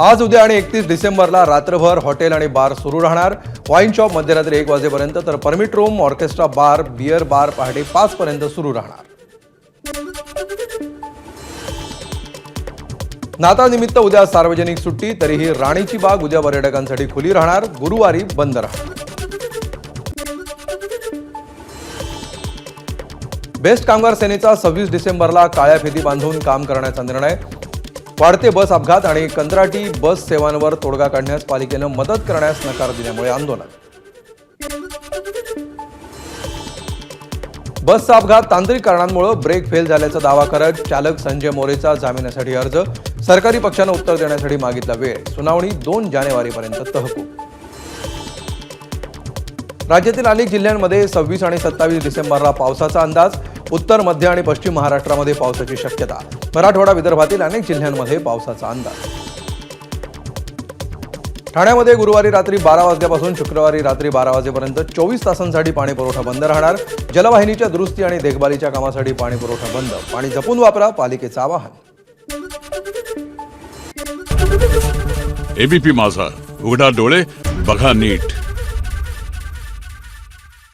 आज उद्या आणि एकतीस डिसेंबरला रात्रभर हॉटेल आणि बार सुरू राहणार. वाईन शॉप मध्यरात्री एक वाजेपर्यंत तर permit room orchestra bar beer bar पहाटे पाच पर्यंत सुरू राहणार. नाताळनिमित्त उद्या सार्वजनिक सुट्टी तरीही राणीची बाग उद्या पर्यटकांसाठी खुली राहणार गुरुवारी बंद राहणार. बेस्ट कामगार सेनेचा सव्वीस डिसेंबरला काळ्या फिती बांधून काम करण्याचा निर्णय. वाढते बस अपघात आणि कंत्राटी बस सेवांवर तोडगा काढण्यास पालिकेनं मदत करण्यास नकार दिल्यामुळे आंदोलन. बसचा अपघात तांत्रिक कारणांमुळे ब्रेक फेल झाल्याचा दावा करत चालक संजय मोरेचा जामिनासाठी अर्ज सरकारी पक्षानं उत्तर देण्यासाठी मागितला वेळ. सुनावणी दोन जानेवारीपर्यंत तहकूब. राज्यातील अनेक जिल्ह्यांमध्ये सव्वीस आणि सत्तावीस डिसेंबरला पावसाचा अंदाज. उत्तर मध्य आणि पश्चिम महाराष्ट्रामध्ये पावसाची शक्यता. मराठवाडा विदर्भातील अनेक जिल्ह्यांमध्ये पावसाचा अंदाज. ठाण्यामध्ये गुरुवारी रात्री बारा वाजल्यापासून शुक्रवारी रात्री बारा वाजेपर्यंत चोवीस तासांसाठी पाणी पुरवठा बंद राहणार. जलवाहिनीच्या दुरुस्ती आणि देखभालीच्या कामासाठी पाणी पुरवठा बंद. पाणी जपून वापरा पालिकेचं आवाहन. एबीपी माझा. उघडा डोळे बघा नीट.